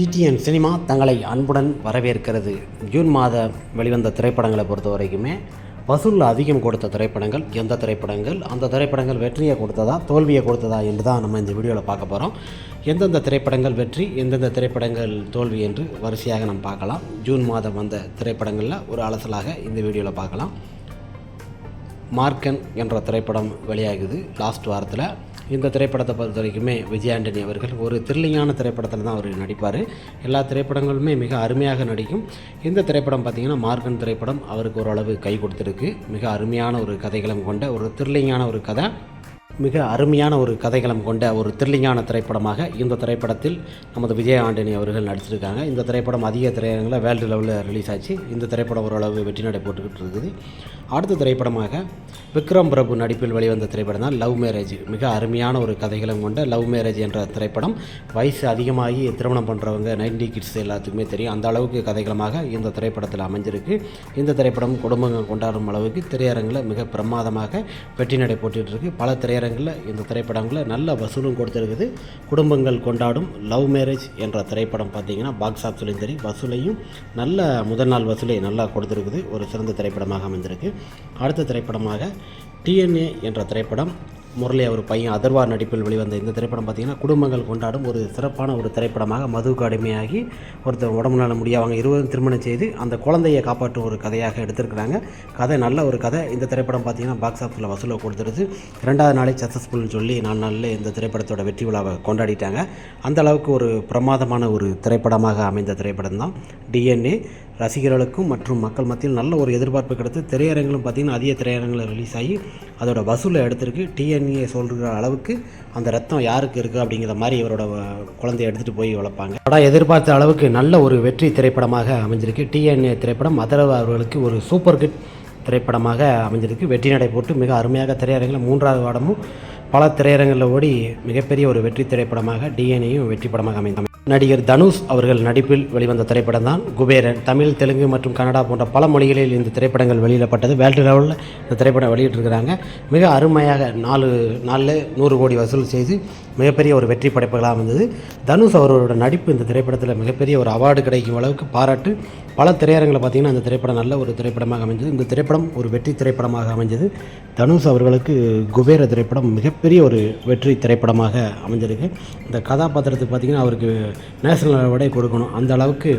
DTN cinema தங்களை அன்புடன் வரவேற்கிறது. ஜூன் மாத வெளிவந்த திரைப்படங்களை பொறுத்த வரைக்குமே வசூலில் அதிகம் கொடுத்த திரைப்படங்கள் எந்த திரைப்படங்கள் அந்த திரைப்படங்கள் வெற்றியை கொடுத்ததா தோல்வியை கொடுத்ததா என்று தான் நம்ம இந்த வீடியோவில் பார்க்க போகிறோம் எந்தெந்த திரைப்படங்கள் வெற்றி எந்தெந்த திரைப்படங்கள் தோல்வி என்று வரிசையாக நம்ம பார்க்கலாம். ஜூன் மாதம் வந்த திரைப்படங்களில் ஒரு அலசலாக இந்த வீடியோவில் பார்க்கலாம். மார்க்கன் என்ற திரைப்படம் வெளியாகுது லாஸ்ட் வாரத்தில். இந்த திரைப்படத்தை பொறுத்த வரைக்குமே விஜய் ஆண்டனி அவர்கள் ஒரு த்ரில்லிங்கான திரைப்படத்தில் தான் அவர் நடிப்பார். எல்லா திரைப்படங்களுமே மிக அருமையாக நடிக்கும். இந்த திரைப்படம் பார்த்திங்கன்னா மார்க்கன் திரைப்படம் அவருக்கு ஓரளவு கை கொடுத்துருக்கு. மிக அருமையான ஒரு கதைகளம் கொண்ட ஒரு த்ரில்லிங்கான ஒரு கதை. மிக அருமையான ஒரு கதைகளம் கொண்ட ஒரு த்ரில்லிங்கான திரைப்படமாக இந்த திரைப்படத்தில் நமது விஜய் ஆண்டனி அவர்கள் நடிச்சிருக்காங்க. இந்த திரைப்படம் அதிக திரையரங்கில் வேர்ல்டு லெவலில் ரிலீஸ் ஆச்சு. இந்த திரைப்படம் ஓரளவு வெற்றி நடை போட்டுக்கிட்டு இருக்குது. அடுத்த திரைப்படமாக விக்ரம் பிரபு நடிப்பில் வெளிவந்த திரைப்படம் தான் லவ் மேரேஜ். மிக அருமையான ஒரு கதைகளம் கொண்ட லவ் மேரேஜ் என்ற திரைப்படம். வயசு அதிகமாகி திருமணம் பண்ணுறவங்க நைன்டி கிட்ஸ் எல்லாத்துக்குமே தெரியும். அந்த அளவுக்கு கதைகளமாக இந்த திரைப்படத்தில் அமைஞ்சிருக்கு. இந்த திரைப்படம் குடும்பங்கள் கொண்டாடும் அளவுக்கு திரையரங்கில் மிக பிரமாதமாக வெற்றி நடை போட்டுட்டு இருக்குது பல நேரங்களில் இந்த திரைப்படங்களில் நல்ல வசூலும் கொடுத்துருக்குது. குடும்பங்கள் கொண்டாடும் லவ் மேரேஜ் என்ற திரைப்படம் பார்த்தீங்கன்னா பாக்ஸ் ஆஃபீஸ்லையும் சரி வசூலையும் நல்ல முதல் நாள் வசூலை நல்லா கொடுத்துருக்குது. ஒரு சிறந்த திரைப்படமாக அமைந்திருக்கு. அடுத்த திரைப்படமாக டிஎன்ஏ என்ற திரைப்படம் முரளி அவர் பையன் அதர்வா நடிப்பில் வெளிவந்த இந்த திரைப்படம் பார்த்திங்கன்னா குடும்பங்கள் கொண்டாடும் ஒரு சிறப்பான ஒரு திரைப்படமாக மதுவுக்கு அடிமையாகி ஒருத்தர் உடம்பு நல முடியாதவங்க இருவரும் திருமணம் செய்து அந்த குழந்தையை காப்பாற்றும் ஒரு கதையாக எடுத்திருக்கிறாங்க. கதை நல்ல ஒரு கதை. இந்த திரைப்படம் பார்த்திங்கன்னா பாக்ஸ் ஆஃபீஸில் வசூலை கொடுத்துருது ரெண்டாவது நாளே சக்ஸஸ்ஃபுல்னு சொல்லி நாலு நாளில் இந்த திரைப்படத்தோட வெற்றி விழாவை கொண்டாடிட்டாங்க. அந்த அளவுக்கு ஒரு பிரமாதமான ஒரு திரைப்படமாக அமைந்த திரைப்படம் தான் டிஎன்ஏ ரசிகர்களுக்கும் மற்றும் மக்கள் மத்தியில் நல்ல ஒரு எதிர்பார்ப்பு கிடைத்து திரையரங்களும் பார்த்திங்கன்னா அதிக திரையரங்கில் ரிலீஸ் ஆகி அதோட வசூலை எடுத்திருக்கு. டிஎன்ஏ சொல்கிற அளவுக்கு அந்த ரத்தம் யாருக்கு இருக்குது அப்படிங்கிற மாதிரி இவரோட குழந்தைய எடுத்துகிட்டு போய் வளர்ப்பாங்க. படம் எதிர்பார்த்த அளவுக்கு நல்ல ஒரு வெற்றி திரைப்படமாக அமைஞ்சிருக்கு. டிஎன்ஏ திரைப்படம் மதரவ அவர்களுக்கு ஒரு சூப்பர் ஹிட் திரைப்படமாக அமைஞ்சிருக்கு. வெற்றி நடை போட்டு மிக அருமையாக திரையரங்கில் மூன்றாவது வாடமும் பல திரையரங்களில் ஓடி மிகப்பெரிய ஒரு வெற்றி திரைப்படமாக டிஎன்ஏயும் வெற்றி படமாக அமைந்தது. நடிகர் தனுஷ் அவர்கள் நடிப்பில் வெளிவந்த திரைப்படம் தான் குபேரன் தமிழ் தெலுங்கு மற்றும் கன்னடா போன்ற பல மொழிகளில் இந்த திரைப்படங்கள் வெளியிடப்பட்டது. வேர்ல்டு லெவலில் இந்த திரைப்படம் வெளியிட்டிருக்கிறாங்க. மிக அருமையாக நாலு நாளில் நூறு கோடி வசூல் செய்து மிகப்பெரிய ஒரு வெற்றி படைப்புகளாக அமைந்தது. தனுஷ் அவரோட நடிப்பு இந்த திரைப்படத்தில் மிகப்பெரிய ஒரு அவார்டு கிடைக்கும் அளவுக்கு பாராட்டு. பல திரையரங்கில் பார்த்திங்கன்னா அந்த திரைப்படம் நல்ல ஒரு திரைப்படமாக அமைஞ்சது. இந்த திரைப்படம் ஒரு வெற்றி திரைப்படமாக அமைஞ்சது. தனுஷ் அவர்களுக்கு குபேர திரைப்படம் மிகப்பெரிய ஒரு வெற்றி திரைப்படமாக அமைஞ்சிருக்கு. இந்த கதாபாத்திரத்துக்கு பார்த்திங்கன்னா அவருக்கு நேஷனல் அவார்டே கொடுக்கணும். அந்த அளவுக்கு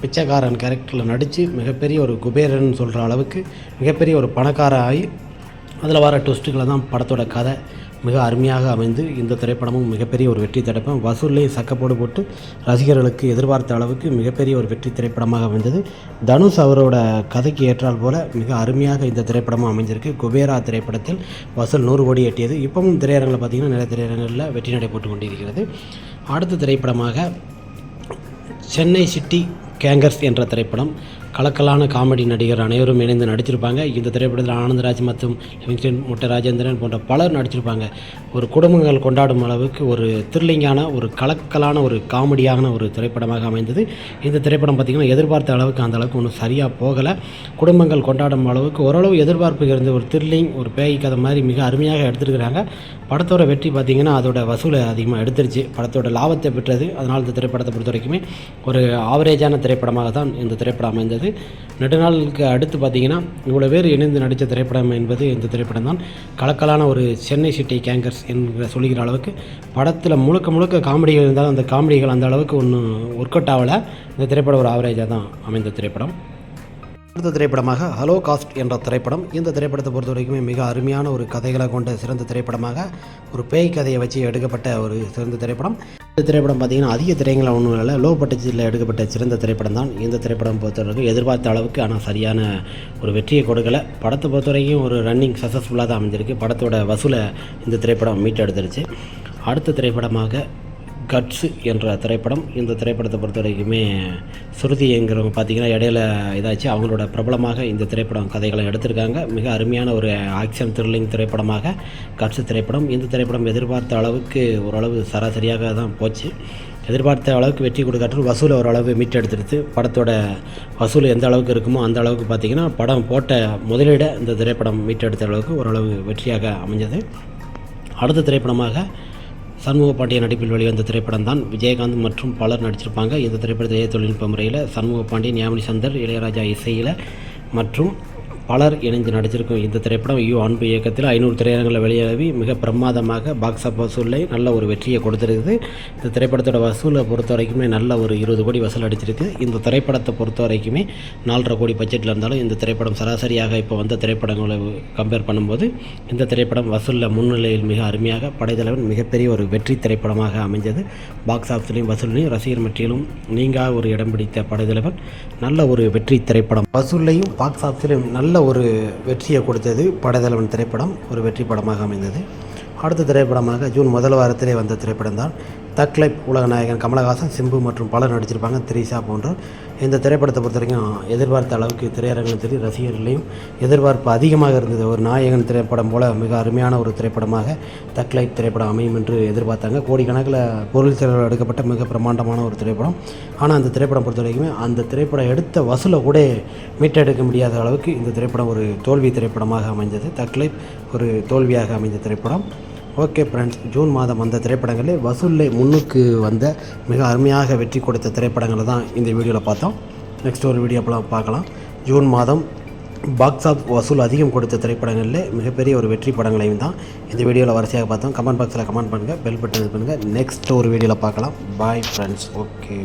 பிச்சைக்காரன் கேரக்டரில் நடித்து மிகப்பெரிய ஒரு குபேரன் சொல்கிற அளவுக்கு மிகப்பெரிய ஒரு பணக்கார ஆகி அதில் வர ட்விஸ்ட்டுகளை தான் படத்தோட கதை. மிக அருமையாக அமைந்து இந்த திரைப்படமும் மிகப்பெரிய ஒரு வெற்றி திரைப்படம். வசூல்லையும் சக்கப்போடு போட்டு ரசிகர்களுக்கு எதிர்பார்த்த அளவுக்கு மிகப்பெரிய ஒரு வெற்றி திரைப்படமாக அமைந்தது. தனுஷ் அவரோட கதைக்கு ஏற்றால் போல மிக அருமையாக இந்த திரைப்படமும் அமைஞ்சிருக்கு. குபேரா திரைப்படத்தில் வசூல் நூறு கோடி எட்டியது. இப்பவும் திரையரங்கில் பார்த்திங்கன்னா நிறைய திரையரங்களில் வெற்றி நடைபெற்று கொண்டிருக்கிறது. அடுத்த திரைப்படமாக சென்னை சிட்டி கேங்கர்ஸ் என்ற திரைப்படம். கலக்கலான காமெடி நடிகர் அனைவரும் இணைந்து நடிச்சிருப்பாங்க. இந்த திரைப்படத்தில் ஆனந்தராஜ் மற்றும் லிவிங்ஸ்டன் முட்டை ராஜேந்திரன் போன்ற பலர் நடிச்சிருப்பாங்க. ஒரு குடும்பங்கள் கொண்டாடும் அளவுக்கு ஒரு த்ரில்லிங்கான ஒரு கலக்கலான ஒரு காமெடியான ஒரு திரைப்படமாக அமைந்தது. இந்த திரைப்படம் பார்த்திங்கன்னா எதிர்பார்த்த அளவுக்கு அந்த அளவுக்கு ஒன்றும் சரியாக போகலை. குடும்பங்கள் கொண்டாடும் அளவுக்கு ஓரளவு எதிர்பார்ப்பு இருந்த ஒரு த்ரில்லிங் ஒரு பேய் கதை மாதிரி மிக அருமையாக எடுத்திருக்கிறாங்க. படத்தோட வெற்றி பார்த்திங்கன்னா அதோட வசூலை அதிகமாக எடுத்துருச்சு. படத்தோட லாபத்தை பெற்றது. அதனால் இந்த திரைப்படத்தை பொறுத்த வரைக்குமே ஒரு ஆவரேஜான திரைப்படமாக தான் இந்த திரைப்படம் அமைந்தது. நெடுநாளுக்கு அடுத்து பார்த்திங்கன்னா இவ்வளோ பேர் இணைந்து நடித்த திரைப்படம் என்பது இந்த திரைப்படம் தான் கலக்கலான ஒரு சென்னை சிட்டி கேங்கர்ஸ் என்கிற சொல்லுகிற அளவுக்கு படத்தில் முழுக்க முழுக்க காமெடிகள் இருந்தாலும் அந்த காமெடிகள் அந்த அளவுக்கு ஒன்றும் ஒர்க் அவுட் ஆகலை. இந்த திரைப்படம் ஒரு ஆவரேஜாக தான் அமைந்த திரைப்படம். அடுத்த திரைப்படமாக ஹலோ காஸ்ட் என்ற திரைப்படம். இந்த திரைப்படத்தை பொறுத்த வரைக்குமே மிக அருமையான ஒரு கதைகளை கொண்ட சிறந்த திரைப்படமாக ஒரு பேய் கதையை வச்சு எடுக்கப்பட்ட ஒரு சிறந்த திரைப்படம். இந்த திரைப்படம் பார்த்திங்கன்னா அதிக திரைங்களை ஒன்றும் இல்லை லோ பட்ஜெட்டில் எடுக்கப்பட்ட சிறந்த திரைப்படம் தான். இந்த திரைப்படம் பொறுத்தவரைக்கும் எதிர்பார்த்த அளவுக்கு ஆனால் சரியான ஒரு வெற்றியை கொடுக்கல. படத்தை பொறுத்தவரைக்கும் ஒரு ரன்னிங் சக்ஸஸ்ஃபுல்லாக தான் அமைஞ்சிருக்கு. படத்தோட வசூலை இந்த திரைப்படம் மீட்டெடுத்துருச்சு. அடுத்த திரைப்படமாக கட்ஸு என்ற திரைப்படம். இந்த திரைப்படத்தை பொறுத்த வரைக்குமே ஸ்ருதிங்கிறவங்க பார்த்தீங்கன்னா இடையில இதாச்சு. அவங்களோட பிரபலமாக இந்த திரைப்படம் கதைகளை எடுத்திருக்காங்க. மிக அருமையான ஒரு ஆக்ஷன் த்ரில்லிங் திரைப்படமாக கட்ஸு திரைப்படம். இந்த திரைப்படம் எதிர்பார்த்த அளவுக்கு ஓரளவு சராசரியாக தான் போச்சு. எதிர்பார்த்த அளவுக்கு வெற்றி கொடுக்காட்டும் வசூலை ஓரளவு மீட்டெடுத்துடுத்து படத்தோட வசூல் எந்த அளவுக்கு இருக்குமோ அந்த அளவுக்கு பார்த்திங்கன்னா படம் போட்ட முதலீட இந்த திரைப்படம் மீட்டெடுத்த அளவுக்கு ஓரளவு வெற்றியாக அமைஞ்சது. அடுத்த திரைப்படமாக சண்முக பாண்டிய நடிப்பில் வெளிவந்த திரைப்படம் தான் விஜயகாந்த் மற்றும் பலர் நடிச்சிருப்பாங்க. இந்த திரைப்படத்தை தொழில்நுட்ப முறையில் சண்முக பாண்டியன் யாமினி சந்தர் இளையராஜா இசையில் மற்றும் பலர் இணைந்து நடிச்சிருக்கும் இந்த திரைப்படம் யு அன்பு இயக்கத்தில் ஐநூறு திரையரங்களில் வெளியாகி மிக பிரமாதமாக பாக்ஸ் ஆஃப் வசூலில் நல்ல ஒரு வெற்றியை கொடுத்துருக்குது. இந்த திரைப்படத்தோட வசூலை பொறுத்த வரைக்குமே நல்ல ஒரு இருபது கோடி வசூல் அடிச்சிருக்கு. இந்த திரைப்படத்தை பொறுத்த வரைக்குமே நாலரை கோடி பட்ஜெட்டில் இருந்தாலும் இந்த திரைப்படம் சராசரியாக இப்போ வந்த திரைப்படங்களை கம்பேர் பண்ணும்போது இந்த திரைப்படம் வசூலில் முன்னிலையில் மிக அருமையாக படைத்தலைவன் மிகப்பெரிய ஒரு வெற்றி திரைப்படமாக அமைஞ்சது. பாக்ஸ் ஆஃபீஸ்லையும் வசூலையும் ரசிகர் மற்றிலும் நீங்கா ஒரு இடம் பிடித்த படைத்தலைவன் நல்ல ஒரு வெற்றி திரைப்படம். வசூல்லையும் பாக்ஸ் ஆஃபீஸ்லையும் நல்ல ஒரு வெற்றியை கொடுத்தது படைத்தலைவன் திரைப்படம் ஒரு வெற்றி படமாக அமைந்தது. அடுத்த திரைப்படமாக ஜூன் முதல் வாரத்திலே வந்த திரைப்படம் தான் தக்லைப் உலகநாயகன் கமலஹாசன் சிம்பு மற்றும் பலர் நடிச்சிருப்பாங்க திரிசா போன்ற. இந்த திரைப்படத்தை பொறுத்த வரைக்கும் எதிர்பார்த்த அளவுக்கு திரையரங்கிலும் சரி ரசிகர்களையும் எதிர்பார்ப்பு அதிகமாக இருந்தது. ஒரு நாயகன் திரைப்படம் போல மிக அருமையான ஒரு திரைப்படமாக தக்லைப் திரைப்படம் அமையும் என்று எதிர்பார்த்தாங்க. கோடிக்கணக்கில் பொருள் செலவு எடுக்கப்பட்ட மிக பிரமாண்டமான ஒரு திரைப்படம். ஆனால் அந்த திரைப்படம் பொறுத்த வரைக்குமே அந்த திரைப்படம் எடுத்த வசூலை கூட மீட்டெடுக்க முடியாத அளவுக்கு இந்த திரைப்படம் ஒரு தோல்வி திரைப்படமாக அமைந்தது. தக்லைப் ஒரு தோல்வியாக அமைந்த திரைப்படம். ஓகே ஃப்ரெண்ட்ஸ் ஜூன் மாதம் வந்த திரைப்படங்களில் வசூலில் முன்னுக்கு வந்த மிக அருமையாக வெற்றி கொடுத்த திரைப்படங்களை தான் இந்த வீடியோவில் பார்த்தோம். நெக்ஸ்ட் ஒரு வீடியோ பார்க்கலாம். ஜூன் மாதம் பாக்ஸ் ஆஃப் வசூல் அதிகம் கொடுத்த திரைப்படங்களில் மிகப்பெரிய ஒரு வெற்றி படங்களையும் தான் இந்த வீடியோவில் வரிசையாக பார்த்தோம். கமெண்ட் பாக்ஸில் கமெண்ட் பண்ணுங்கள் பெல் பட்டன் பண்ணுங்கள் நெக்ஸ்ட் ஒரு வீடியோவில் பார்க்கலாம். Bye friends okay